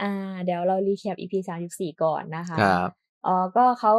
อ่า เดี๋ยวเรารีแคป EP สามสิบสี่ก่อนนะคะครับ อ๋อ ก็เขา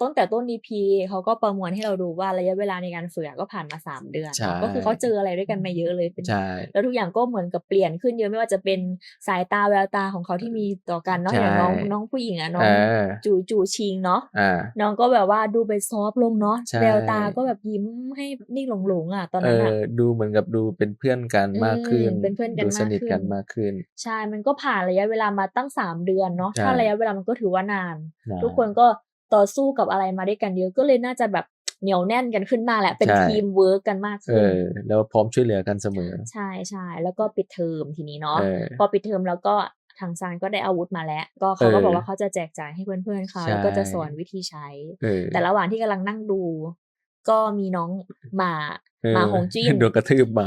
ตั้งแต่ต้น EP เขาก็ประมวลให้เราดูว่าระยะเวลาในการฝึกอะก็ผ่านมาสามเดือน ใช่เนอะก็คือเขาเจออะไรด้วยกันมาเยอะเลยเป็นใช่ แล้วทุกอย่างก็เหมือนกับเปลี่ยนขึ้นเยอะไม่ว่าจะเป็นสายตาแววตาของเขาที่มีต่อกันเนาะใช่อย่างน้องน้องผู้หญิงอะน้องเออจูจูชิงเนาะอ่า น้องก็แบบว่าดูไปซอฟต์ลงเนาะใช่ แววตาก็แบบยิ้มให้นิ่งหลงๆอะตอนเอนั้นอะอดูเหมือนกับดูเป็นเพื่อนกันมากขึ้นอืมเป็นเพื่อนกันดูสนิทกันมามากกขึ้ขึ้นนใช่ มันก็ผ่านระยะเวลามาตั้งสามเดือนเนาะใช่ ถ้าระยะเวลามันก็ถือว่านานนะทุกคนก็ ต่อสู้กับอะไรมาด้วยกันเยอะก็เลยน่าจะแบบเหนียวแน่นกันขึ้นมาแหละเป็นใช่ทีมเวิร์กกันมากเอขึ้นอแล้วพร้อมช่วยเหลือกันเสมอ ใช่ใช่แล้วก็ปิดเทอมทีนี้เนาะเออพอปิดเทอมแล้วก็ทางซานก็ได้อาวุธมาแล้ว ก็เขาก็เออบอกว่าเขาจะแจกจ่ายให้เพื่อนๆเขาใช่แล้วก็จะสอนวิธีใช้เออแต่ระหว่างที่กำลังนั่งดู ก็มีน้องหมาเออหมาหงจิ้นโดนกระทืบมา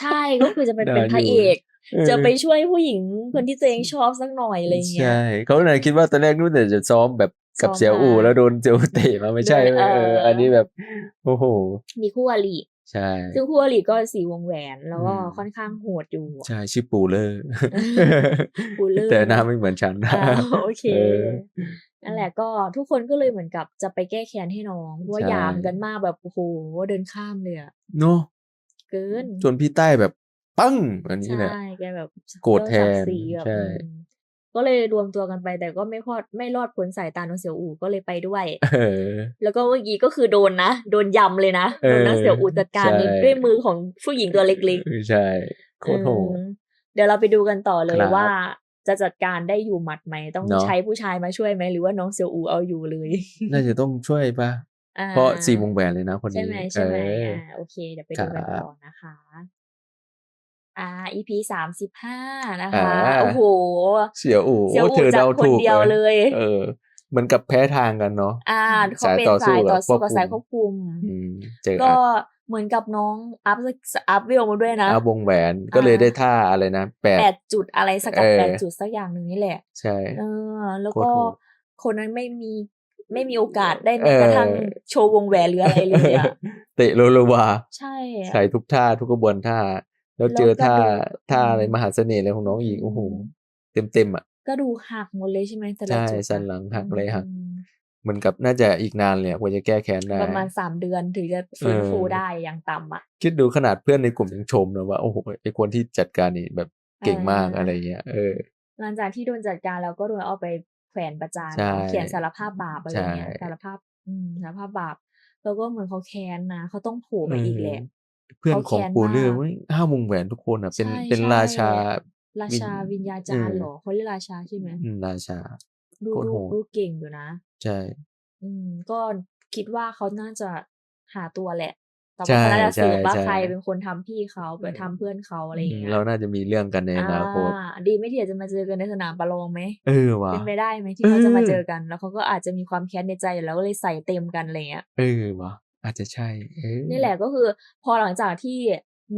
ใช่ก็คือจะไปเป็นได้พระอยู่เอกเออจะไปช่วยผู้หญิงคนที่ตัวเองชอบสักหน่อยอะไรอย่างเงี้ยใช่เขาเลยคิดว่าตอนแรกนู่นแต่จะซ้อมแบบ กับซ้อมเสี่ยวอู่มาแล้วโดนเสี่ยวอู่เตะมาไม่ใช่โดนเอเอออ อันนี้แบบโอ้โห มีคู่อริใช่ซึ่งคู่อริก็สีวงแหวนแล้วก็อืมค่อนข้างโหดอยู่ ใช่ชื่อปูเลอร์ปูเลอร์แต่หน้าไม่เหมือนฉันอ่าโอเคเออนั่นแหละก็ทุกคนก็เลยเหมือนกับจะไปแก้แค้นให้น้องเพราะว่าใช่ยามกันมากแบบโอ้โหเดินข้ามเลยอะเนาะเกินจนพี่ใต้แบบปั้งอันนี้แหละใช่แกแบบโกรธแทนเรื่องศักดิ์ศรีแบบใช่อืม ก็เลยรวมตัวกันไปแต่ก็ไม่พอดไม่รอดพ้นสายตาน้องเสี่ยวอู่ก็เลยไปด้วยเออแล้วก็เมื่อกี้ก็คือโดนนะ โดนยำเลยนะเอโดอนนน้องเสี่ยวอู่จัดการใช่ด้วยมือของผู้หญิงตัวเล็กเออใช่โคตรโหดอืมเดี๋ยวเราไปดูกันต่อเลยครับว่าจะจัดการได้อยู่หมัดไหมต้องเนอะใช้ผู้ชายมาช่วยไหมหรือว่าน้องเซียวอูเอาอยู่เลย น่าจะต้องช่วยปะอ่เพราะสี่วงแหวนเลยนะคนใช่นี้ไหมใช่ไหมเอออ่าโอเคเดี๋ยวไปดูกันครับต่อนะคะ อ่า EP สามสิบห้านะอ่าคะ โอ้โห เสี่ยวอู่เสี่ยวอู่โเธอจับเดาคนถูกเดียวเลย เออเหมือนกับแพ้ทางกันเนาะอ่าเขาสายเป็นต่อสู้สายต่อสู้กักับบควบคุมสายควบคุมอืมเจอก็อัดเหมือนกับน้องอัพอัพวิวมาด้วยนะอาวงแหวนก็เลยอ่าได้ท่าอะไรนะแปดแปดจุดอะไรสกัดเออแปดจุดสักอย่างหนึ่งนี่แหละ ใช่เออแล้วโคตรก็โหดคนนั้นไม่มีไม่มีโอกาสได้เอแม้อกระทั่งโชว์วงแหวนหรืออะไรเลยอะเตะโลโลวา ใช่อะใส่ทุกท่าทุกกระบวนท่า แล้วเจอแล้วก็ท่าดูท่าอะไรอืมมหาเสน่ห์อะไรของน้องอีกอืมโอ้โหเต็มเต็มๆอะก็ดูหักหมดเลยใช่ไหมแต่ละใช่จุดอะสันหลังหักอะไรหักอืมเหมือนกับน่าจะอีกนานเลยอะกว่าจะแก้แค้นได้ประมาณสามเดือนถึงจะฟื้นฟูเออได้อย่างต่ำอะคิดดูขนาดเพื่อนในกลุ่มยังชมนะว่าโอ้โหไอคนที่จัดการนี่แบบเก่งมากเออออะไรเงี้ยเออ หลังจากที่โดนจัดการแล้วก็โดนเอาไปแขวนประจานใช่เนาะเขียนสารภาพบาปอะไรเงี้ยใช่สารภาพอืมสารภาพบาปแล้วก็เหมือนเขาแค้นนะเขาต้องโผล่มาอีกแหละ เพื่อนเขาของแค้นปูเลือมากเว้ยห้าวงแหวนทุกคนอะ เป็นใช่เป็นใช่ราชาราชาวิวิญญญาจารย์เออเหรอเขาเรียกราชาใช่ไหมอืมราชา ดูโคตรดูโหดดูเก่งอยู่นะ ใช่ อืม ก็คิดว่าเขาน่าจะหาตัวแหละ แต่ใช่ว่าเขาน่าจะสืบใช่ว่าใช่ ใครเป็นคนทำพี่เขาไปทำเพื่อนเขาอะไรอย่างเงี้ย เราน่าจะมีเรื่องกันในอนาคตอ่าดีไม่ดีอาจจะมาเจอกันในสนามประลองไหม เออว่ะเป็นไปได้ไหมที่เขาจะมาเออเจอกัน แล้วเขาก็อาจจะมีความแค้นในใจอยู่แล้วก็เลยใส่เต็มกันอะไรเงี้ย เออว่ะ อาจจะใช่ เออนี่แหละก็คือ พอหลังจากที่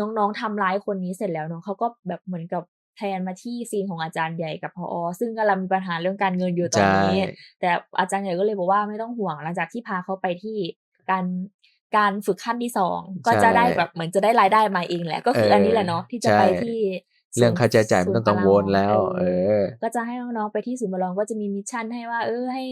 น้องๆทำร้ายคนนี้เสร็จแล้วเนาะเขาก็แบบเหมือนกับแทนมาที่ซีนของอาจารย์ใหญ่กับพอซึ่งกำลังมีปัญหาเรื่องการเงินอยู่ตอนนี้ใช่แต่อาจารย์ใหญ่ก็เลยบอกว่าไม่ต้องห่วงหลังจากที่พาเขาไปที่การการฝึกขั้นที่สองก็จะได้แบบเหมือนจะได้รายได้มาเองแหละ ก็คือเอออัอันนี้แหละเนาะที่จะใช่ไปที่เรื่องค่าใช้จ่ายไม่ต้องกังวลแล้ว เออ ก็จะให้น้องๆไปที่ศูนย์ประลองก็จะมีมิชชั่นให้ว่า เออให้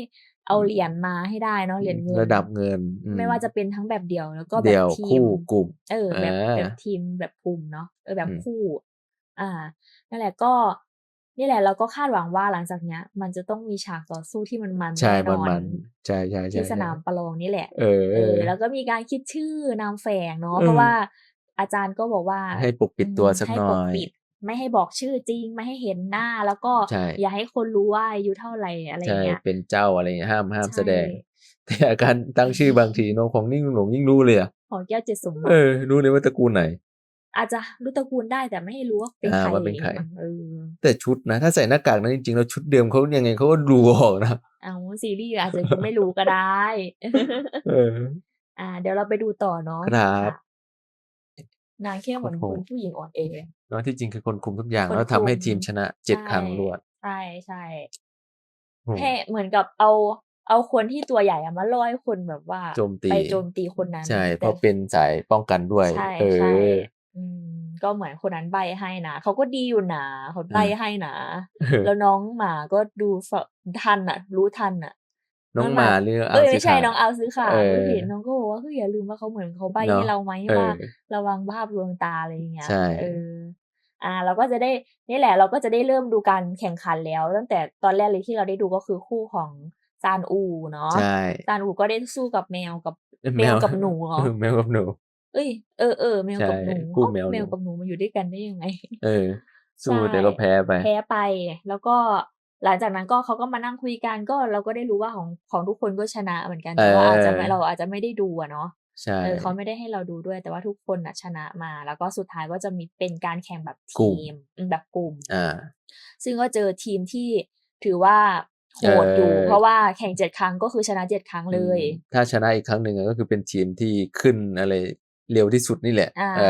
เอาเหรียญมาให้ได้เนาะเหรียญเงินระดับเงินอืไม่ว่าจะเป็นทั้งแบบเดี่ยวแล้วก็แบเดี่บยวทีมคู่กลุ่มเออแบบอ่าแบบทีมแบบกลุ่มเนาะเออแบบอืมคู่ อ่านั่นแหละก็นี่แหละเราก็คาดหวังว่าหลังจากเนี้ย มันจะต้องมีฉากต่อสู้ที่มันมันใช่แน่นมันอนมันใช่ใช่ใช่ที่สใช่นามประลองนี่แหละ เออเอเอออ แล้วก็มีการคิดชื่อนามแฝงเนาะเออเพราะว่าอาจารย์ก็บอกว่าให้ปกปิดตัวสักให้หน่ปอกยปิด ไม่ให้บอกชื่อจริง ไม่ให้เห็นหน้าแล้วก็ใช่อย่าให้คนรู้ว่าอายุเท่าไหร่อะไรอใช่ย่างเงี้ยเป็นเจ้าอะไรเงี้ยห้ามห้ามใช่แสดง แต่อาการตั้งชื่อบางทีน้องของนิ่งหลงยิ่งรู้เลยอะของแก้วเจ็ดสมบัเอติอรู้เลยว่าตระกูลไหน อาจจะรู้ตระกูลได้แต่ไม่ให้รู้ว่าเป็นอ่าใครว่าเป็นใครเออแต่ชุดนะ ถ้าใส่หน้ากากนั้นจริงๆแล้วชุดเดิมเขายังไงเขาก็ดูออกนะเอาซีรีส์อาจจะยังไม่รู้ก็ได้เอออ่า เดี๋ยวเราไปดูต่อเนาะครับะนางแค่เหมือนโอ้โหคนผู้หญิงอ่อนเอ เนาะที่จริงคือคนคุมทุกอย่างคนแล้วทำให้คุมทีมชนะเจ็ดใช่ครั้งรวด ใช่ใช่โอ้โหแค่เหมือนกับเอาเอาคนที่ตัวใหญ่อะมาล่อให้คนแบบว่าโจมตีไปโจมตีคนนั้น ใช่เพแต่ราะเป็นสายป้องกันด้วยใช่เอใช่ออืมก็เหมือนคนนั้นใบให้นะเขาก็ดีอยู่นะเขาใบอืมให้นะแล้วน้องหมาก็ดูฝทันอะ รู้ทันอะ น้องหมาเรือเอ้เอายสิไม่ใช่ขาน้องเอาซื้อค่ะเออเห็นน้องก็บอกว่าเฮ้ยอย่าลืมว่าเขาเหมือนเขาใบเนอะให้เราไหมเออว่าระวังภาพลวงตาอะไรอย่างเงี้ยใช่เอออ่าเราก็จะได้นี่แหละ เราก็จะได้เริ่มดูการแข่งขันแล้ว ตั้งแต่ตอนแรกเลยที่เราได้ดูก็คือคู่ของซานอูเนาะใช่ซานอูก็ได้สู้กับแมวกับแมวกับหนูเหรอแมวกับหนู เอ้ยเออเออแมวกับหนูใช่คู่เอ้าแมวหนูแมวกับหนูมาอยู่ด้วยกันได้ยังไง เออ สู้ใช่แต่ก็แพ้ไป แพ้ไปแล้วก็ หลังจากนั้นก็เขาก็มานั่งคุยกันก็เราก็ได้รู้ว่าของของทุกคนก็ชนะเหมือนกันแต่ว่าเออออาจจะไม่เราอาจจะไม่ได้ดูอะเนาะใช่เออเขาไม่ได้ให้เราดูด้วย แต่ว่าทุกคนอะชนะมา แล้วก็สุดท้ายก็จะมีเป็นการแข่งแบบกลุ่ทีมมอืมแบบกลุ่มอ่าซึ่งก็เจอทีมที่ถือว่าโหดอยู่เออเพราะว่าแข่งเจ็ดครั้งก็คือชนะเจ็ดครั้งเลยอืมถ้าชนะอีกครั้งหนึ่งอะก็คือเป็นทีมที่ขึ้นอะไรเร็วที่สุดนี่แหละอ่าเอ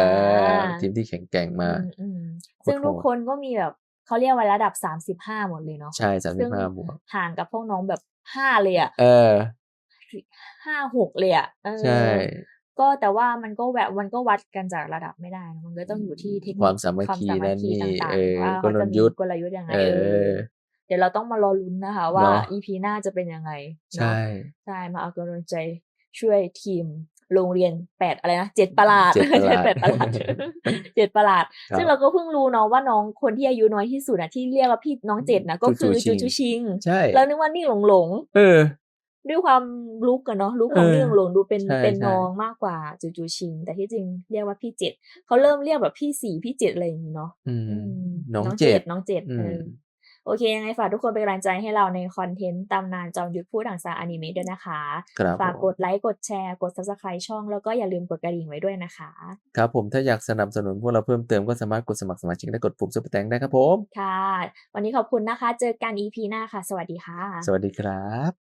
อทีมที่แข็งแกร่งมาอืมอืมซึ่งโหดๆทุกคนก็มีแบบ เขาเรียกว่าระดับสามสิบห้าหมดเลยเนาะใช่สามสิซึ่บงห้าบวกห่างกับพวกน้องแบบห้าเลยอะเออห้าหกเลยอะเออใช่ก็แต่ว่ามันก็แบบมันก็วัดกันจากระดับไม่ได้นะมันก็ต้องอยู่ที่เทคนิคความสามัคคีวามสามัคคีนั่นนี่ต่างเออๆว่าลเขาจะมียุทธ์กลยุทธ์ยังไงเอเอออเดี๋ยวเราต้องมารอลุ้นนะคะ ว่าเนอะอีพีหน้าจะเป็นยังไงเนอะใช่ใช่มาเอากำลังใจช่วยทีม โรงเรียนแปดอะไรนะเจ็ดประหลาดเจ็ดประหลาดแปดประหลาดเจ็ดประหลาดครับซึ่งเราก็เพิ่งรู้เนาะว่าน้องคนที่อายุน้อยที่สุดอะที่เรียกว่าพี่น้องเจ็ดนะก็คือจูจูจูชิงจูชิงใช่เรานึกว่านี่หลงหลงๆเออด้วยความลุกกันเนาะลุกของเออเรื่องหลงดูเป็นใช่เป็นใช่น้องมากกว่าจูจูชิง แต่ที่จริงเรียกว่าพี่เจ็ดเขาเริ่มเรียกแบบพี่สี่พี่เจ็ดอะไรอย่างนี้เนาะอืมอืมน้องเจ็ดน้องเจ็ดอืมเออ โอเคยังไงฝากทุกคนเป็นกำลังใจให้เราในคอนเทนต์ตำนานจอมยุทธพูดถังซาอนิเมะด้วยนะคะครับฝากผมกดไลค์กดแชร์กด subscribe ช่องแล้วก็อย่าลืมกดกระดิ่งไว้ด้วยนะคะ ครับผมถ้าอยากสนับสนุนพวกเราเพิ่มเติมก็สามารถกดสมัครสมาชิกและกดปุ่มซุปเปอร์แตงได้ครับผม ค่ะ วันนี้ขอบคุณนะคะ เจอกัน EP หน้าค่ะ สวัสดีค่ะ สวัสดีครับ